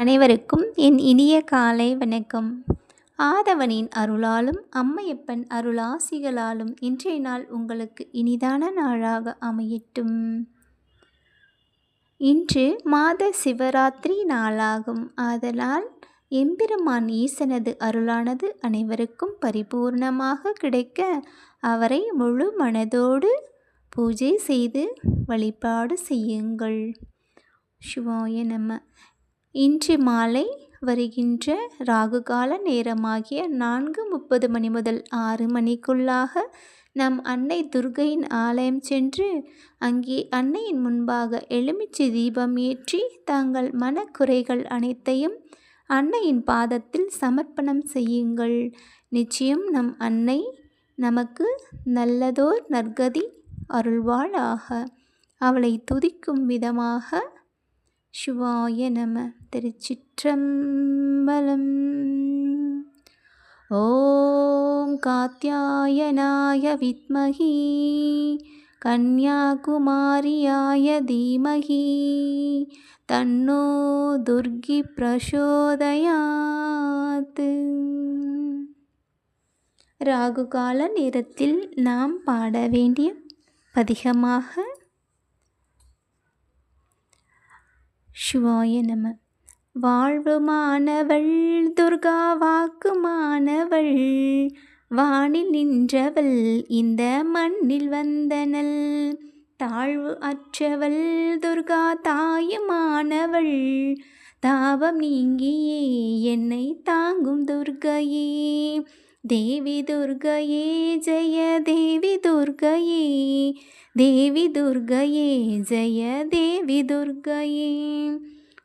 அனைவருக்கும் என் இனிய காலை வணக்கம். ஆதவனின் அருளாலும் அம்மையப்பன் அருளாசிகளாலும் இன்றைய நாள் உங்களுக்கு இனிதான நாளாக அமையட்டும். இன்று மாத சிவராத்திரி நாளாகும். ஆதலால் எம்பெருமான் ஈசனது அருளானது அனைவருக்கும் பரிபூர்ணமாக கிடைக்க அவரை முழு மனதோடு பூஜை செய்து வழிபாடு செய்யுங்கள். சிவாய நம்ம இன்று மாலை வருகின்ற ராகுகால நேரமாகிய நான்கு முப்பது மணி முதல் ஆறு மணிக்குள்ளாக நம் அன்னை துர்கையின் ஆலயம் சென்று அங்கே அன்னையின் முன்பாக எலுமிச்சை தீபம் ஏற்றி தங்கள் மனக்குறைகள் அனைத்தையும் அன்னையின் பாதத்தில் சமர்ப்பணம் செய்யுங்கள். நிச்சயம் நம் அன்னை நமக்கு நல்லதோர் நற்கதி அருள்வாளாக. அவளை துதிக்கும் விதமாக சிவாய நம. திருச்சிற்றம்பலம். ஓம் காத்தியாயனாய வித்மகி கன்யாகுமாரியாய தீமகி தன்னோ துர்கி பிரசோதயாத். ராகுகால நேரத்தில் நாம் பாட வேண்டிய பதிகமாக சிவாய நம. வாழ்வுமானவள் துர்கா வாக்குமானவள் வானில் நின்றவள் இந்த மண்ணில் வந்தனள். தாழ்வு அற்றவள் துர்கா தாயுமானவள் தாபம் நீங்கியே என்னை தாங்கும் துர்கையே. தேவி துர்கையே ஜெய தேவி துர்கையே. தேவி துர்கையே ஜெய தேவி துர்கையே.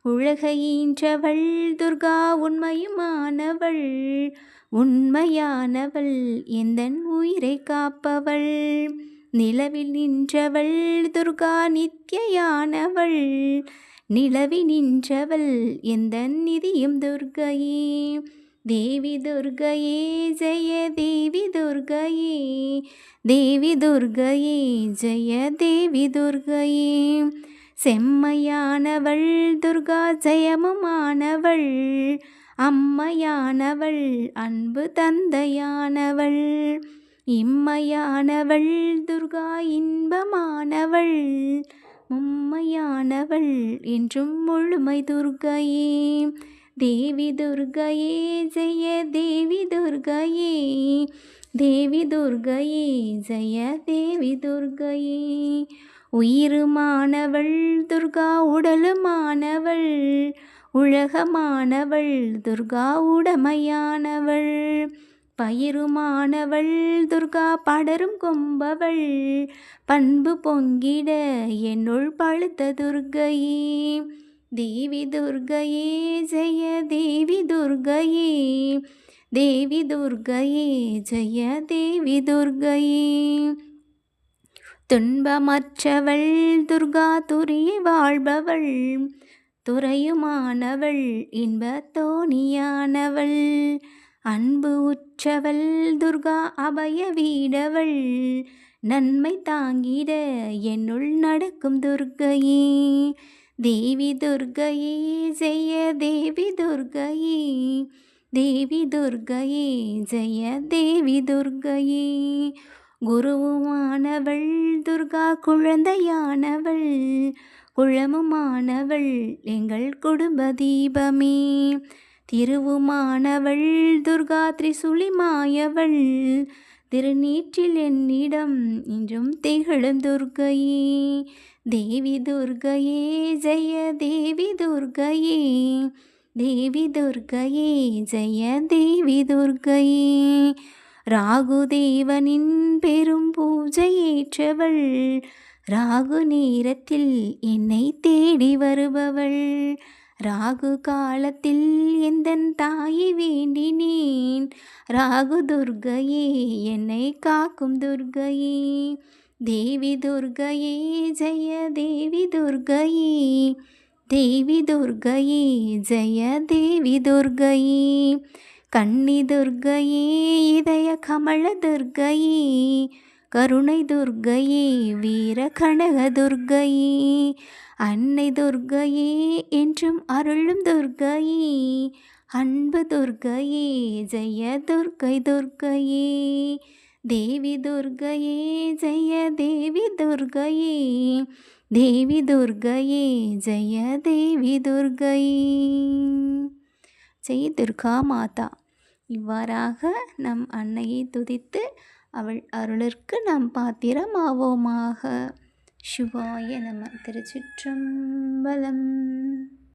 உலகையின்றவள் துர்கா உண்மையுமானவள் உண்மையானவள் எந்தன் உயிரை காப்பவள்? நிலவில் நின்றவள் துர்கா நித்யானவள் நிலவி நின்றவள் எந்த நிதியும் துர்கையே? தேவி துர்கையே ஜெய தேவி துர்கையே தேவி துர்கையே ஜெய தேவி துர்கையே. செம்மையானவள் துர்கா ஜெயமுமானவள். அம்மையானவள் அன்பு தந்தையானவள். இம்மையானவள் துர்கா இன்பமானவள். மும்மையானவள் என்றும் முழுமை துர்கையே. தேவி துர்கையே ஜெய தேவி துர்கையே. தேவி துர்கையே ஜெய தேவி துர்கையே. உயிருமானவள் துர்கா உடலுமானவள் உலகமானவள் துர்கா உடமையானவள் பயிருமானவள் துர்கா படரும் கொம்பவள் பண்பு பொங்கிட என்னுள் பழுத்த துர்கையே தேவி துர்கையே ஜெய தேவி துர்கையே தேவி துர்கையே ஜெய தேவி துர்கையே. துன்பமற்றவள் துர்கா துரி வாழ்பவள் துறையுமானவள் இன்ப தோணியானவள் அன்பு உற்றவள் துர்கா அபய வீடவள் நன்மை தாங்கிட என்னுள் நடக்கும் துர்கையே. தேவி துர்கையே ஜெய தேவி துர்கையே. தேவி துர்கையே ஜெய தேவி துர்கையே. குருவுமானவள் துர்கா குழந்தையானவள் குழமுமானவள் எங்கள் குடும்ப தீபமே. திருவுமானவள் துர்கா திரிசுலிமாயவள் திருநீற்றில் என்னிடம் இன்றும் திகழும் துர்கையே. தேவி துர்கையே ஜெய தேவி துர்கையே. தேவி துர்கையே ஜெய தேவி துர்கையே. ராகுதேவனின் பெரும் பூஜையேற்றவள். ராகு நேரத்தில் என்னை தேடி வருபவள். ராகு காலத்தில் எந்தன் தாயை வேண்டினேன்? ராகு துர்கையே என்னை காக்கும் துர்கையே. தேவி துர்கையே ஜெய தேவி துர்கையே. தேவி துர்கையே ஜெய தேவி துர்கையே. கண்ணி துர்கையே இதய கமல துர்கையே கருணை துர்கையே வீர கனக துர்கையே அன்னை துர்கையே என்றும் அருளும் துர்கையே அன்பு துர்கையே ஜெய துர்க்கை துர்கையே தேவி துர்கையே ஜெய தேவி துர்கையே தேவி துர்கையே ஜெய தேவி துர்கையே ஜெய துர்கா மாதா. இவ்வாறாக நம் அன்னையை துதித்து அவள் அருளிற்கு நாம் பாத்திரமாவோமாக. சிவாய நம. திருச்சிற்றம்பலம்.